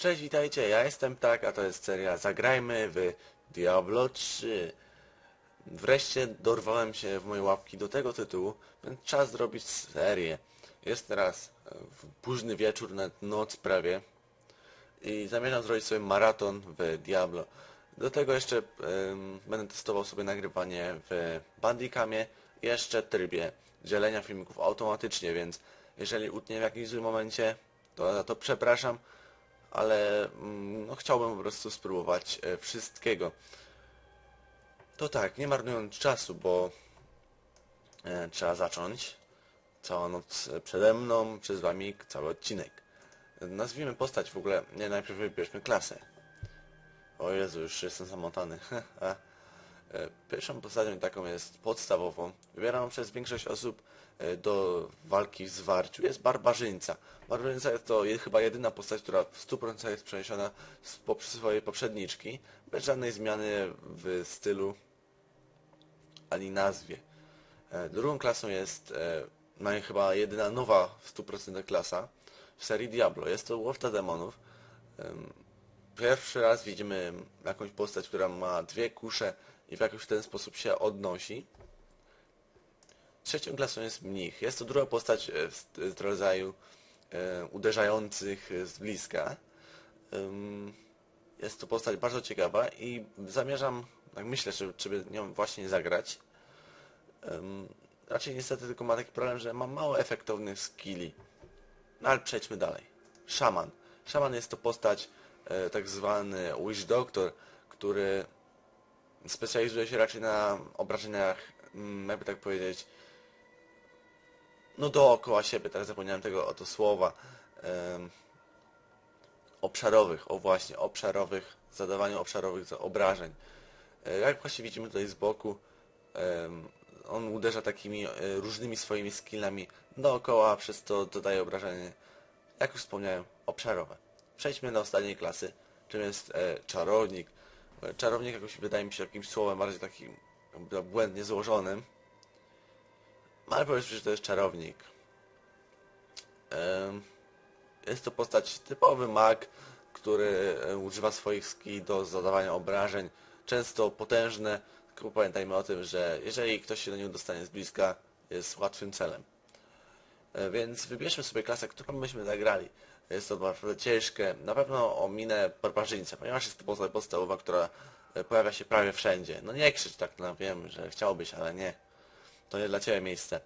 Cześć, witajcie, ja jestem Tak, a to jest seria Zagrajmy w Diablo 3. Wreszcie dorwałem się w moje łapki do tego tytułu, więc czas zrobić serię. Jest teraz późny wieczór, nawet noc prawie i zamierzam zrobić sobie maraton w Diablo. Do tego jeszcze będę testował sobie nagrywanie w Bandicamie, jeszcze trybie dzielenia filmików automatycznie, więc jeżeli utnie w jakimś złym momencie, to za to przepraszam, ale mm, no, chciałbym po prostu spróbować e, wszystkiego. To tak, nie marnując czasu, bo e, trzeba zacząć. Cała noc e, przede mną, przez wami cały odcinek. Nazwijmy postać w ogóle, nie, najpierw wybierzmy klasę. O Jezu, już jestem zamotany. E, Pierwszą postacią taką jest podstawową, wybieraną przez większość osób e, do walki w zwarciu, jest barbarzyńca. Barbarzyńca jest to chyba jedyna postać, która w 100% jest przeniesiona z swojej poprzedniczki, bez żadnej zmiany w stylu ani nazwie. E, Drugą klasą jest no chyba jedyna nowa w 100% klasa w serii Diablo. Jest to łowca demonów. Em, Pierwszy raz widzimy jakąś postać, która ma dwie kusze i w jakiś ten sposób się odnosi. Trzecią klasą jest mnich. Jest to druga postać e, z, rodzaju e, uderzających z bliska. Jest to postać bardzo ciekawa i zamierzam, tak myślę, żeby, żeby nią właśnie zagrać. Raczej niestety tylko ma taki problem, że ma mało efektownych skilli. No ale przejdźmy dalej. Szaman. Szaman jest to postać e, tak zwany Witch Doctor, który specjalizuje się raczej na obrażeniach, mm, jakby tak powiedzieć, no dookoła siebie, teraz zapomniałem tego oto słowa, em, obszarowych, o właśnie, obszarowych, zadawaniu obszarowych za- obrażeń. E, Jak właśnie widzimy tutaj z boku, em, on uderza takimi e, różnymi swoimi skillami dookoła, przez to dodaje obrażenie, jak już wspomniałem, obszarowe. Przejdźmy do ostatniej klasy, czym jest e, czarownik. Czarownik jakoś wydaje mi się jakimś słowem bardziej takim błędnie złożonym. No, Ale powiedzmy, że to jest czarownik. Jest to postać typowy mag, który używa swoich ski do zadawania obrażeń, często potężne, tylko pamiętajmy o tym, że jeżeli ktoś się do niego dostanie z bliska, jest łatwym celem. E, Więc wybierzmy sobie klasę, którą byśmy zagrali. Jest to naprawdę ciężkie. Na pewno ominę barbarzyńcę, ponieważ jest to postać podstawowa, która e, pojawia się prawie wszędzie. No nie krzycz tak, no wiem, że chciałbyś, ale nie. To nie dla Ciebie miejsce.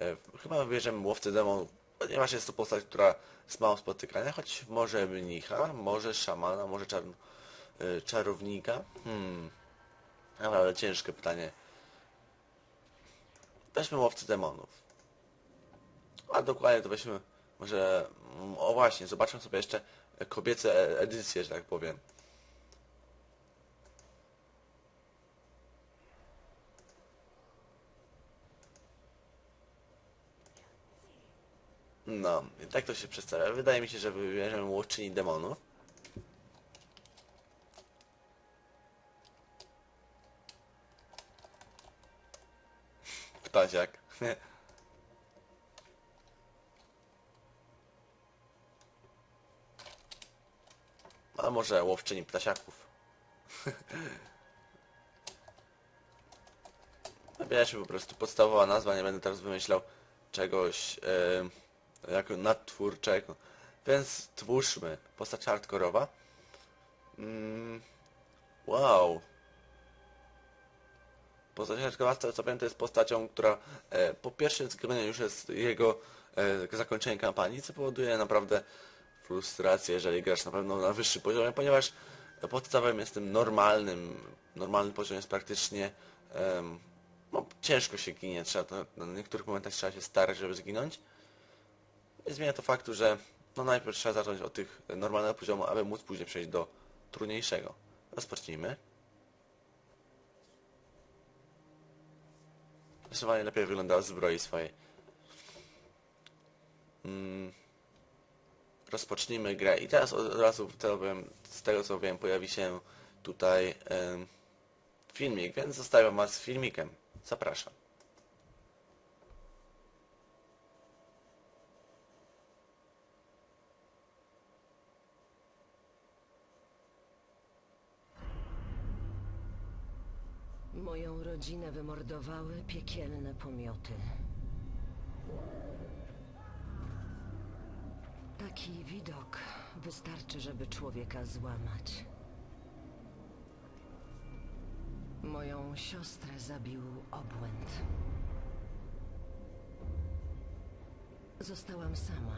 E, Chyba wybierzemy łowcę demonów, ponieważ jest to postać, która jest mało spotykana, choć może mnicha, może szamana, może czar... e, czarownika. Hmm. Naprawdę ciężkie pytanie. Weźmy łowcę demonów. A dokładnie to weźmy może... mm, O właśnie, zobaczmy sobie jeszcze kobiece e- edycje, że tak powiem. No, tak to się przedstawia. Wydaje mi się, że wybierzemy łowczyni demonów. Ptasiak. może łowczyni ptasiaków. Wybierzmy po prostu podstawowa nazwa, nie będę teraz wymyślał czegoś e, jako nadtwórczego. Więc twórzmy postać hardkorowa. Mm, wow. Postać hardkorowa, co wiem, to jest postacią, która e, po pierwszym zgraniu już jest jego e, zakończenie kampanii, co powoduje naprawdę frustrację, jeżeli grasz na pewno na wyższym poziomie, ponieważ podstawem jest tym normalnym. Normalny poziom jest praktycznie em, no, ciężko się ginie, trzeba to, na niektórych momentach trzeba się starać, żeby zginąć. Nie zmienia to faktu, że no najpierw trzeba zacząć od tych normalnego poziomu, aby móc później przejść do trudniejszego. Rozpocznijmy. Zdecydowanie lepiej wygląda zbroi swojej. Mm rozpocznijmy grę. I teraz od razu z tego co wiem pojawi się tutaj filmik, więc zostawiam Was z filmikiem. Zapraszam. Moją rodzinę wymordowały piekielne pomioty. Taki widok wystarczy, żeby człowieka złamać. Moją siostrę zabił obłęd. Zostałam sama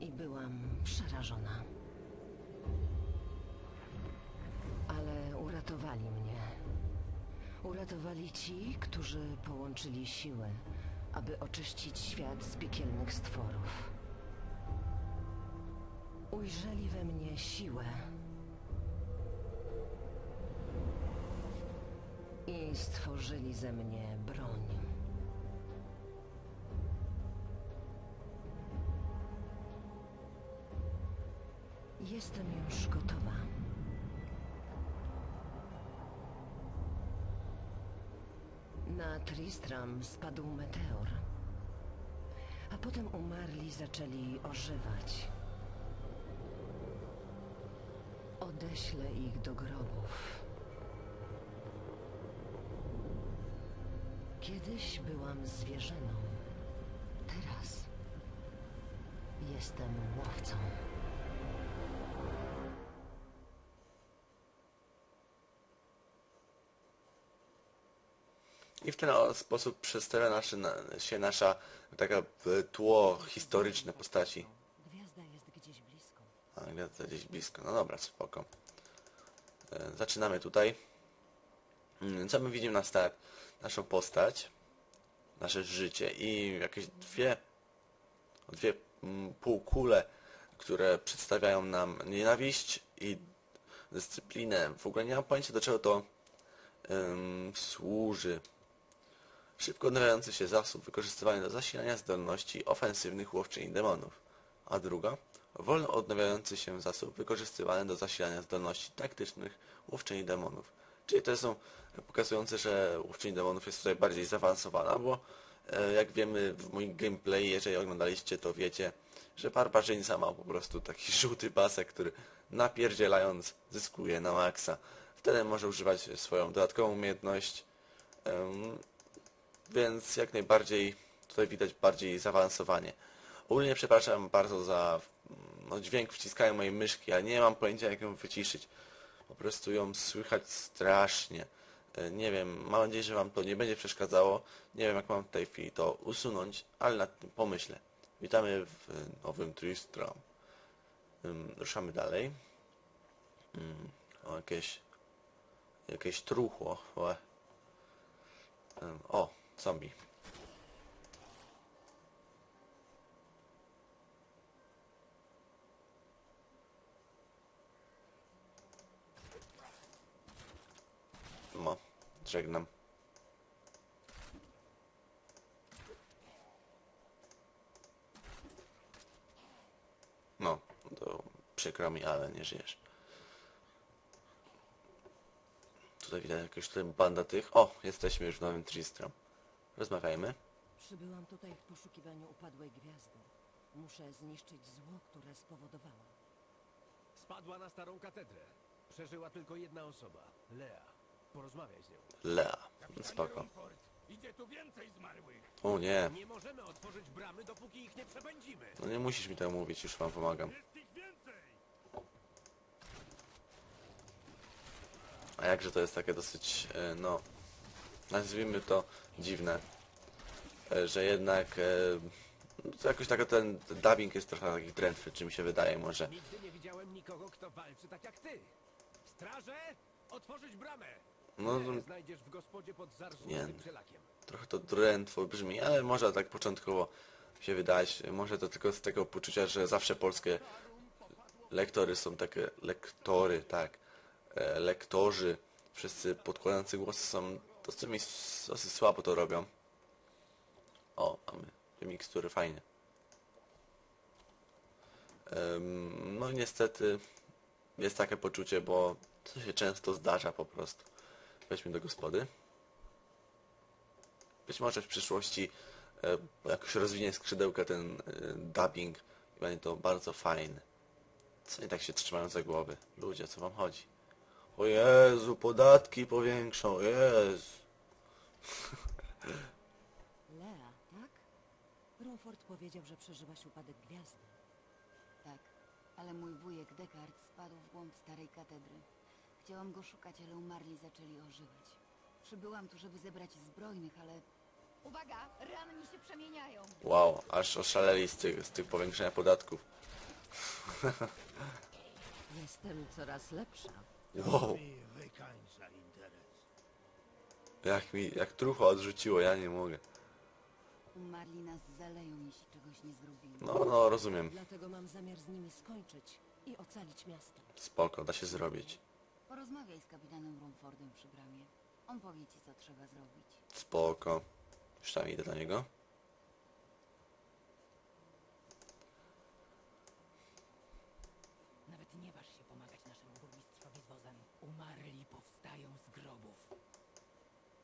i byłam przerażona. Ale uratowali mnie. Uratowali ci, którzy połączyli siły, aby oczyścić świat z piekielnych stworów. Ujrzeli we mnie siłę. I stworzyli ze mnie broń. Jestem już gotowa. Na Tristram spadł meteor. A potem umarli zaczęli ożywać. Odeślę ich do grobów. Kiedyś byłam zwierzyną. Teraz jestem łowcą. I w ten sposób przedstawia nasze, na, się nasza taka e, tło historyczne postaci. Gwiazda jest gdzieś blisko. A gwiazda gdzieś blisko. No dobra, spoko. E, Zaczynamy tutaj. Mm, Co my widzimy na start? Naszą postać, nasze życie i jakieś dwie, dwie mm, półkule, które przedstawiają nam nienawiść i dyscyplinę. W ogóle nie mam pojęcia do czego to ym, służy. Szybko odnawiający się zasób wykorzystywany do zasilania zdolności ofensywnych łowczyni demonów. A druga, wolno odnawiający się zasób wykorzystywany do zasilania zdolności taktycznych łowczyni demonów. Czyli to są pokazujące, że łowczyni demonów jest tutaj bardziej zaawansowana, bo e, jak wiemy w moim gameplay, jeżeli oglądaliście to wiecie, że barbarzyńca ma po prostu taki żółty pasek, który napierdzielając zyskuje na maksa. Wtedy może używać swoją dodatkową umiejętność, więc jak najbardziej tutaj widać bardziej zaawansowanie. Ogólnie przepraszam bardzo za no, dźwięk wciskania mojej myszki, ale nie mam pojęcia jak ją wyciszyć. Po prostu ją słychać strasznie. E, Nie wiem, mam nadzieję, że Wam to nie będzie przeszkadzało. Nie wiem jak mam w tej chwili to usunąć, ale nad tym pomyślę. Witamy w nowym Tristram. Ruszamy dalej. O, jakieś... Jakieś truchło. O, zombie. No, żegnam. No, to przykro mi, ale nie żyjesz. Tutaj widać jakąś tutaj banda tych. O, jesteśmy już w nowym Tristram. Rozmawiajmy. Przybyłam tutaj w poszukiwaniu upadłej gwiazdy. Muszę zniszczyć zło, które spowodowałam. Spadła na starą katedrę. Przeżyła tylko jedna osoba. Lea. Porozmawiaj z nią. Lea. Spoko. Idzie tu więcej zmarłych. O nie, Nie możemy otworzyć bramy, dopóki ich nie przebędzimy. no nie musisz mi tego mówić, już wam pomagam. Jest ich więcej! A jakże to jest takie dosyć, e, no, nazwijmy to dziwne, e, że jednak e, no, to jakoś tak ten dubbing jest trochę taki drętwy, czy mi się wydaje może. Nigdy nie widziałem nikogo, kto walczy tak jak ty. Straże! Otworzyć bramę! No, Leę to znajdziesz w gospodzie pod Nie. zarżniętym przelakiem. trochę to drętwo brzmi, ale może tak początkowo się wydać, może to tylko z tego poczucia, że zawsze polskie lektory są takie, lektory, tak, e, lektorzy, wszyscy podkładający głosy są dosyć, dosyć słabo to robią. O, mamy te mikstury, fajnie. Em, No niestety jest takie poczucie, bo to się często zdarza po prostu. Weźmy do gospody. Być może w przyszłości e, jakoś rozwinie skrzydełka ten e, dubbing będzie to bardzo fajne. Co nie tak się trzymają za głowy? Ludzie, co wam chodzi? O Jezu, podatki powiększą, Jezu. Lea, tak? Rumford powiedział, że przeżyłaś upadek gwiazdy. Tak, ale mój wujek Descartes spadł w głąb starej katedry. Chciałam go szukać, ale umarli zaczęli ożywać. Przybyłam tu, żeby zebrać zbrojnych, ale... Uwaga! Ranni się przemieniają! Wow, aż oszaleli z tych, z tych powiększenia podatków. Jestem coraz lepsza. Wow, Mi wykańcza interes. jak mi, jak trucho odrzuciło, ja nie mogę. Umarli nas zaleją, jeśli czegoś nie zrobimy. No, no, rozumiem. Dlatego mam zamiar z nimi skończyć i ocalić miasto. Spoko, da się zrobić. Porozmawiaj z kapitanem Rumfordem przy bramie. On powie ci, co trzeba zrobić. Spoko. Już tam idę do niego. Nawet nie waż się pomagać naszemu burmistrzowi z wozem. Umarli powstają z grobów.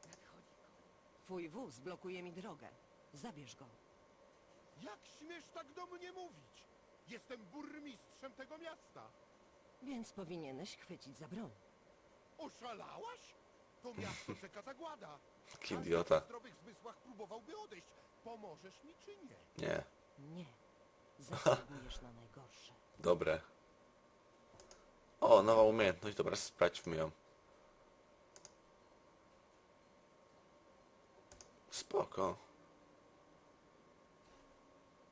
Nadchodzi koń. Twój wóz blokuje mi drogę. Zabierz go. Jak śmiesz tak do mnie mówić? Jestem burmistrzem tego miasta. Więc powinieneś chwycić za broń. Oszalałaś? To miasto czeka zagłada. Taki Każdy idiota. w zdrowych zmysłach próbowałby odejść. Pomożesz mi czy nie? Nie, Nie. Zasługujesz na najgorsze. dobre. O, nowa umiejętność, dobra, sprawdźmy ją. Spoko.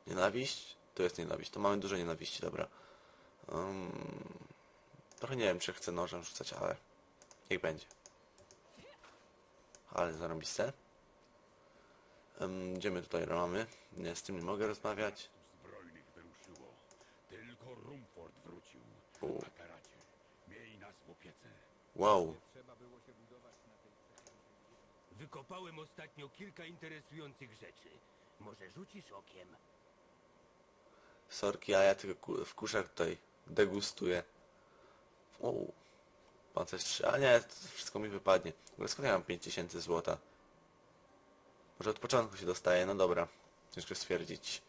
Nienawiść? To jest nienawiść, to mamy dużo nienawiści, dobra. Um, trochę nie wiem, czy chcę nożem rzucać, ale niech będzie. Ale zarobiste. Um, gdzie my tutaj mamy? Nie, z tym nie mogę rozmawiać. zbrojnych wyruszyło. Tylko Rumford wrócił. U. Na karacie. Miej nas w opiece. Wow, Wykopałem ostatnio kilka interesujących rzeczy. Może rzucisz okiem? sorki, a ja tylko w kuszach tutaj degustuję. O, pancerz 3, a nie, to wszystko mi wypadnie. W ogóle skąd ja mam 5000 złota? Może od początku się dostaje, no dobra. Ciężko stwierdzić.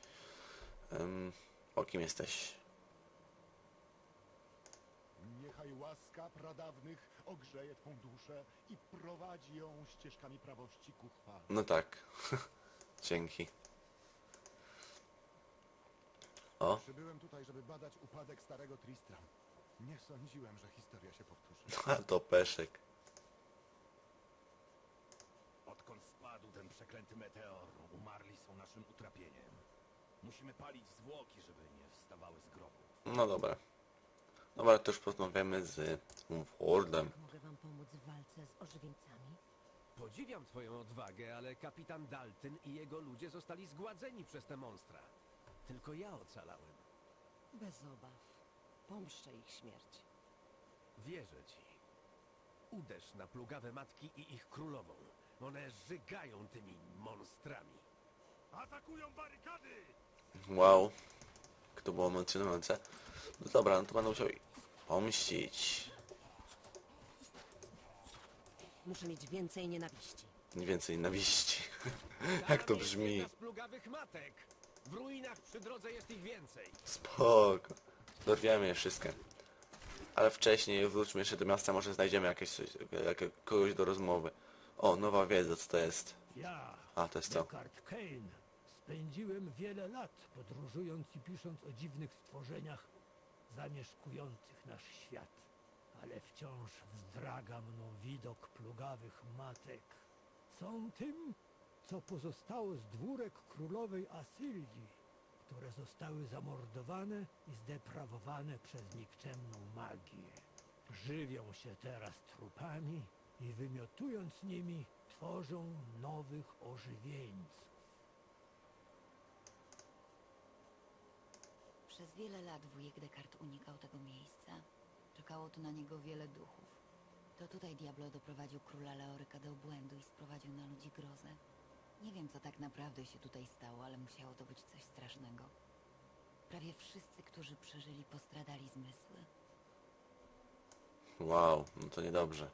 Um, o kim jesteś? Niechaj łaska pradawnych ogrzeje Twą duszę i prowadzi ją ścieżkami prawości ku chwale. No tak. Dzięki. O, Przybyłem tutaj, żeby badać upadek starego Tristram. Nie sądziłem, że historia się powtórzy. a to peszek. Odkąd spadł ten przeklęty meteor, umarli są naszym utrapieniem. Musimy palić zwłoki, żeby nie wstawały z grobu. No dobra. Dobra, to już porozmawiamy z Wardem. Mogę wam pomóc w walce z ożywieńcami? Podziwiam twoją odwagę, ale kapitan Dalton i jego ludzie zostali zgładzeni przez te monstra. Tylko ja ocalałem. Bez obaw. Pomszczę ich śmierć. Wierzę ci. Uderz na plugawe matki i ich królową. One żygają tymi monstrami. Atakują barykady! Wow. Jak to było emocjonujące. No dobra, no to będę musiał pomścić. Muszę mieć więcej nienawiści. Więcej nienawiści. Jak to brzmi? z plugawych matek. W ruinach przy drodze jest ich więcej. Spoko. Dorwiemy je wszystkie. Ale wcześniej wróćmy jeszcze do miasta, może znajdziemy jakieś coś, jak, kogoś do rozmowy. O, nowa wiedza, co to jest? Ja, A, to jest to. Kane, spędziłem wiele lat podróżując i pisząc o dziwnych stworzeniach zamieszkujących nasz świat. Ale wciąż wzdraga mną widok plugawych matek. Są tym, co pozostało z dwórek królowej Asylii, które zostały zamordowane i zdeprawowane przez nikczemną magię. Żywią się teraz trupami i wymiotując nimi, tworzą nowych ożywieńców. Przez wiele lat wujek Descartes unikał tego miejsca. Czekało tu na niego wiele duchów. To tutaj Diablo doprowadził króla Leoryka do obłędu i sprowadził na ludzi grozę. Nie wiem, co tak naprawdę się tutaj stało, ale musiało to być coś strasznego. Prawie wszyscy, którzy przeżyli, postradali zmysły. Wow, no to niedobrze.